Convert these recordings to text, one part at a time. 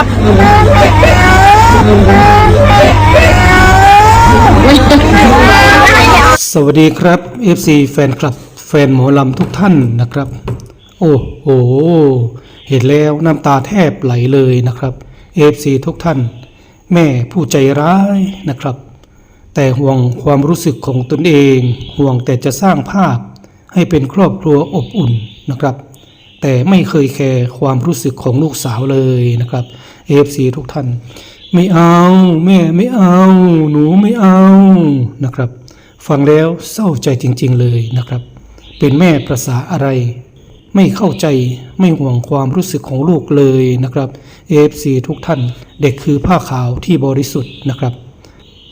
ครับสวัสดีครับ FC แฟนคลับ แฟนหมอลำทุกท่านนะครับ โอ้โห เห็นแล้วน้ำตาแทบไหลเลยนะครับ FC ทุกท่าน แม่ผู้ใจร้ายนะครับ แต่ห่วงความรู้สึกของตนเอง ห่วงแต่จะสร้างภาพให้เป็นครอบครัวอบอุ่นนะครับ แต่ไม่เคยแคร์ความรู้สึกของลูกสาวเลยนะครับ AFC ทุกท่าน ไม่เอาแม่ไม่เอา หนูไม่เอานะครับ ฟังแล้วเศร้าใจจริง ๆ เลยนะครับ เป็นแม่ประษาอะไร ไม่เข้าใจไม่ห่วงความรู้สึกของลูกเลยนะครับ AFC ทุกท่าน เด็กคือผ้าขาวที่บริสุทธิ์นะครับ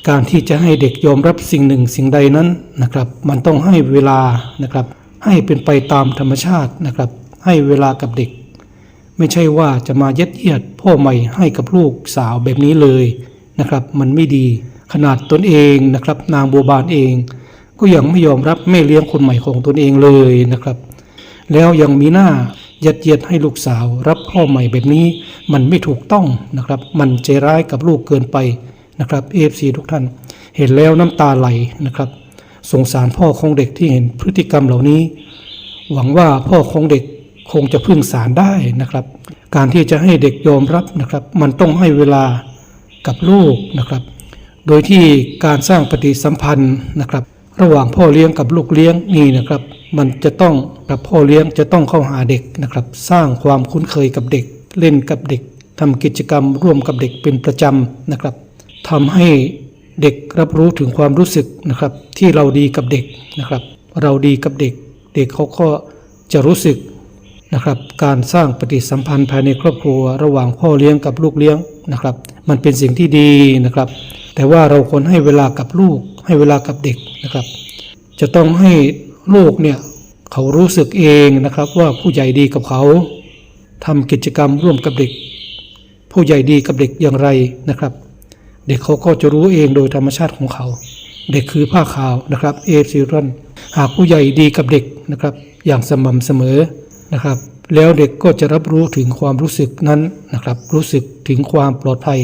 การที่จะให้เด็กยอมรับสิ่งหนึ่งสิ่งใดนั้นนะครับ มันต้องให้เวลานะครับ ให้เป็นไปตามธรรมชาตินะครับ ให้เวลากับเด็ก ไม่ใช่ว่าจะมาเยัดเยียดพ่อใหม่ให้กับลูกสาวแบบนี้เลยนะครับ มันไม่ดีขนาดตนเองนะครับ นางบัวบานเอง ก็ยังไม่ยอมรับแม่เลี้ยงคนใหม่ของตนเองเลยนะครับ แล้วยังมีหน้ายัดเยียดให้ลูกสาวรับพ่อใหม่แบบนี้ มันไม่ถูกต้องนะครับ มันใจร้ายกับลูกเกินไปนะครับเอฟซีทุกท่าน เห็นแล้วน้ำตาไหลนะครับ สงสารพ่อของเด็กที่เห็นพฤติกรรมเหล่านี้ หวังว่าพ่อของเด็ก คงจะพึ่งสารได้นะครับ การที่จะให้เด็กยอมรับนะครับ มันต้องให้เวลากับลูกนะครับ โดยที่การสร้างปฏิสัมพันธ์นะครับ ระหว่างพ่อเลี้ยงกับลูกเลี้ยงนี่นะครับ มันจะต้องกับพ่อเลี้ยงจะต้องเข้าหาเด็กนะครับ สร้างความคุ้นเคยกับเด็ก เล่นกับเด็กทำกิจกรรมร่วมกับเด็กเป็นประจำนะครับทำให้เด็กรับรู้ถึงความรู้สึกนะครับ ที่เราดีกับเด็กนะครับ เราดีกับเด็ก เด็กเขาก็จะรู้สึก นะครับ การสร้างปฏิสัมพันธ์ภายในครอบครัว ระหว่างพ่อเลี้ยงกับลูกเลี้ยงนะครับ มันเป็นสิ่งที่ดีนะครับ แต่ว่าเราควรให้เวลากับลูก ให้เวลากับเด็กนะครับ จะต้องให้ลูกเนี่ยเขารู้สึกเองนะครับว่าผู้ใหญ่ดีกับเขาทำกิจกรรมร่วมกับเด็ก ผู้ใหญ่ดีกับเด็กอย่างไรนะครับ เด็กเขาก็จะรู้เองโดยธรรมชาติของเขา เด็กคือผ้าขาวนะครับเอฟซีรันหากผู้ใหญ่ดีกับเด็กนะครับ อย่างสม่ำเสมอ นะครับ แล้วเด็กก็จะรับรู้ถึงความรู้สึกนั้นนะครับ รู้สึกถึงความปลอดภัย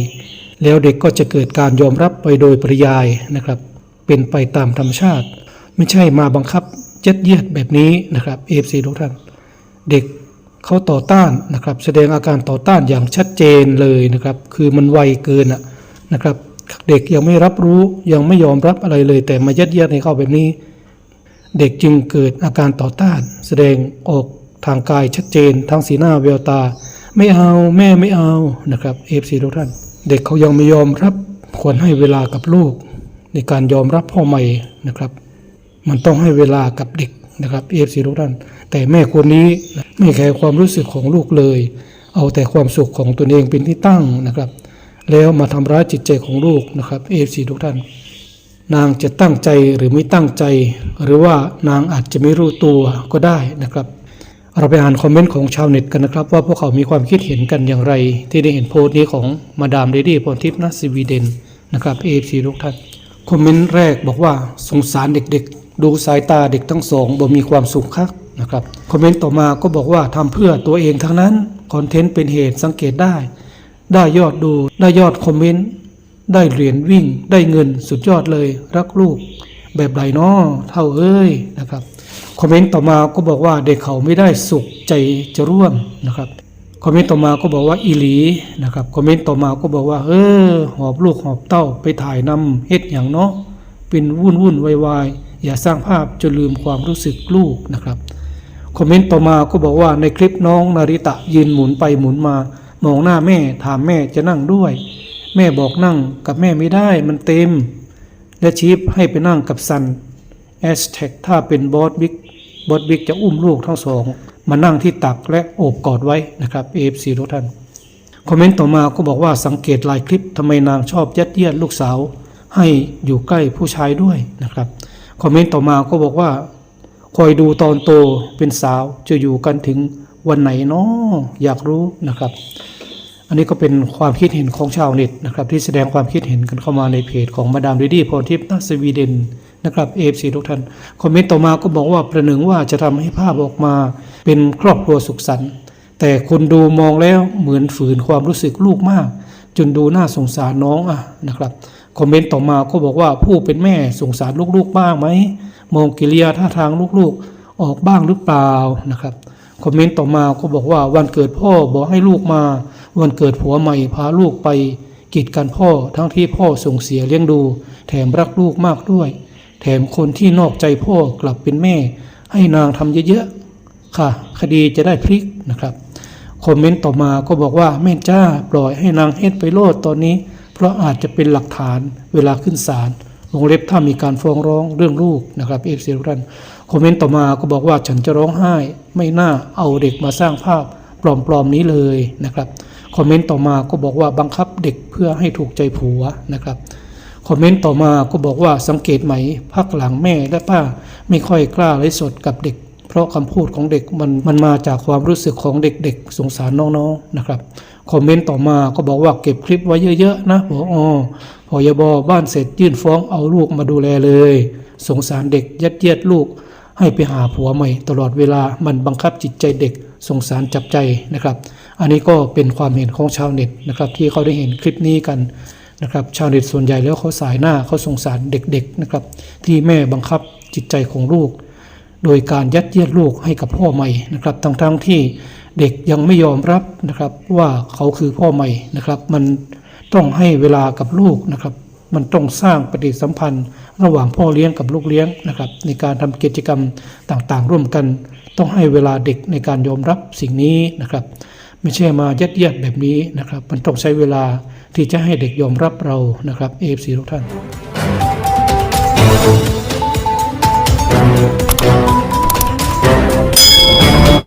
แล้วเด็กก็จะเกิดการยอมรับไปโดยปริยายนะครับ เป็นไปตามธรรมชาติ ไม่ใช่มาบังคับยัดเยียดแบบนี้นะครับเอฟซีทุกท่านเด็กเขาต่อต้านนะครับ แสดงอาการต่อต้านอย่างชัดเจนเลยนะครับ คือมันไวเกินนะครับ เด็กยังไม่รับรู้ยังไม่ยอมรับอะไรเลย แต่มายัดเยียดให้เขาแบบนี้ เด็กจึงเกิดอาการต่อต้าน แสดงออก ทางกายชัดเจน ทางสีหน้าแววตา ไม่เอาแม่ไม่เอานะครับเอฟซีทุกท่าน เด็กเขายังไม่ยอมรับควรให้เวลากับลูก ในการยอมรับพ่อใหม่นะครับ มันต้องให้เวลากับเด็กนะครับเอฟซีทุกท่าน แต่แม่คนนี้ไม่แคร์ความรู้สึกของลูกเลย เอาแต่ความสุขของตนเองเป็นที่ตั้งนะครับ แล้วมาทำร้ายจิตใจของลูกนะครับเอฟซีทุกท่าน นางจะตั้งใจหรือไม่ตั้งใจ หรือว่านางอาจจะไม่รู้ตัวก็ได้นะครับ เราไปอ่านคอมเมนต์ของชาวเน็ตกันนะครับ ว่าพวกเขามีความคิดเห็นกันอย่างไร ที่ได้เห็นโพสต์นี้ของมาดามเดดี้พรทิพย์นัสวีเดนนะครับเอฟซีทุกท่านคอมเมนต์แรกบอกว่าสงสารเด็กๆ ดูสายตาเด็กทั้งสองบ่มีความสุขคักนะครับคอมเมนต์ต่อมาก็บอกว่าทำเพื่อตัวเองทั้งนั้นคอนเทนต์เป็นเหตุสังเกตได้ ได้ยอดดูได้ยอดคอมเมนต์ได้เหรียญวิ่งได้เงินสุดยอดเลยรักลูก แบบไรน้อเท่าเอ้ยนะครับ คอมเมนต์ต่อมาก็บอกว่าเด็กเขาไม่ได้สุขใจจะร่วมนะครับคอมเมนต์ต่อมาก็บอกว่าอีหลีนะครับคอมเมนต์ต่อมาก็บอกว่าเออหอบลูกหอบเต้าไปถ่ายนำเฮ็ดอย่างเนาะเป็นวุ่นวุ่นวายวายอย่าสร้างภาพจนลืมความรู้สึกลูกนะครับคอมเมนต์ต่อมาก็บอกว่าในคลิปน้องนาริตะยืนหมุนไปหมุนมามองหน้าแม่ถามแม่จะนั่งด้วย แม่บอกนั่งกับแม่ไม่ได้มันเต็ม และชี้ให้ไปนั่งกับซันแอสแท็กถ้าเป็นบอสบิ๊ก บอสบิ๊กจะอุ้มลูกทั้งสอง มานั่งที่ตักและโอบกอดไว้นะครับเอฟซีทุกท่าน คอมเมนต์ต่อมาก็บอกว่าสังเกตลายคลิปทำไมนางชอบยัดเยียดลูกสาว ให้อยู่ใกล้ผู้ชายด้วยนะครับ คอมเมนต์ต่อมาก็บอกว่า คอยดูตอนโตเป็นสาวจะอยู่กันถึงวันไหนเนาะอยากรู้นะครับ อันนี้ก็เป็นความคิดเห็นของชาวเน็ตนะครับ ที่แสดงความคิดเห็นกันเข้ามาในเพจของมาดามดิดี้พรทิพย์นัสวีเดน นะครับเอฟซีทุกท่านคอมเมนต์ต่อมาก็บอกว่าประหนึ่งว่าจะทำให้ภาพออกมาเป็นครอบครัวสุขสันต์แต่คนดูมองแล้วเหมือนฝืนความรู้สึกลูกมาก จนดูน่าสงสารน้องอะนะครับคอมเมนต์ต่อมาก็บอกว่าผู้เป็นแม่สงสารลูกๆบ้างไหมมองกิริยาท่าทางลูกๆออกบ้างหรือเปล่านะครับคอมเมนต์ต่อมาก็บอกว่าวันเกิดพ่อบอกให้ลูกมา วันเกิดผัวใหม่พาลูกไปกีดกันพ่อทั้งที่พ่อส่งเสียเลี้ยงดู แถมรักลูกมากด้วย แถมคนที่นอกใจพ่อกลับเป็นแม่ ให้นางทำเยอะๆ ค่ะ คดีจะได้พลิกนะครับคอมเมนต์ต่อมาก็บอกว่าแม่จ้าปล่อยให้นางเฮ็ดไปโลดตอนนี้ เพราะอาจจะเป็นหลักฐานเวลาขึ้นศาลวงเล็บถ้ามีการฟ้องร้องเรื่องลูกนะครับเอฟซีทุกท่านคอมเมนต์ต่อมาก็บอกว่าฉันจะร้องไห้ ไม่น่าเอาเด็กมาสร้างภาพปลอมๆนี้เลยนะครับคอมเมนต์ต่อมาก็บอกว่าบังคับเด็กเพื่อให้ถูกใจผัวนะครับ คอมเมนต์ต่อมาก็บอกว่าสังเกตไหมพักหลังแม่และป้าไม่ค่อยกล้าไลฟ์สดกับเด็ก เพราะคำพูดของเด็กมันมันมาจากความรู้สึกของเด็กๆ สงสารน้องๆนะครับคอมเมนต์ต่อมาก็บอกว่าเก็บคลิปไว้เยอะๆนะพอกอพอยบบ้านเสร็จยื่นฟ้องเอาลูกมาดูแลเลย สงสารเด็กยัดเยียดลูก ให้ไปหาผัวใหม่ ตลอดเวลามันบังคับจิตใจเด็กสงสารจับใจนะครับ อันนี้ก็เป็นความเห็นของชาวเน็ตนะครับที่เขาได้เห็นคลิปนี้กัน นะครับชาวเน็ตส่วนใหญ่แล้วเขาสายหน้าเขาสงสารเด็กๆนะครับ ที่แม่บังคับจิตใจของลูก โดยการยัดเยียดลูกให้กับพ่อใหม่นะครับทั้งๆที่เด็กยังไม่ยอมรับนะครับว่าเขาคือพ่อใหม่นะครับ มันต้องให้เวลากับลูกนะครับ มันต้องสร้างปฏิสัมพันธ์ ระหว่างพ่อเลี้ยงกับลูกเลี้ยงนะครับ ในการทำกิจกรรมต่างๆ ร่วมกัน ต้องให้เวลาเด็กในการยอมรับสิ่งนี้นะครับ ไม่ใช่มายัดเยียดแบบนี้นะครับ มันต้องใช้เวลาที่จะให้เด็กยอมรับเรานะครับเอฟซีทุกท่าน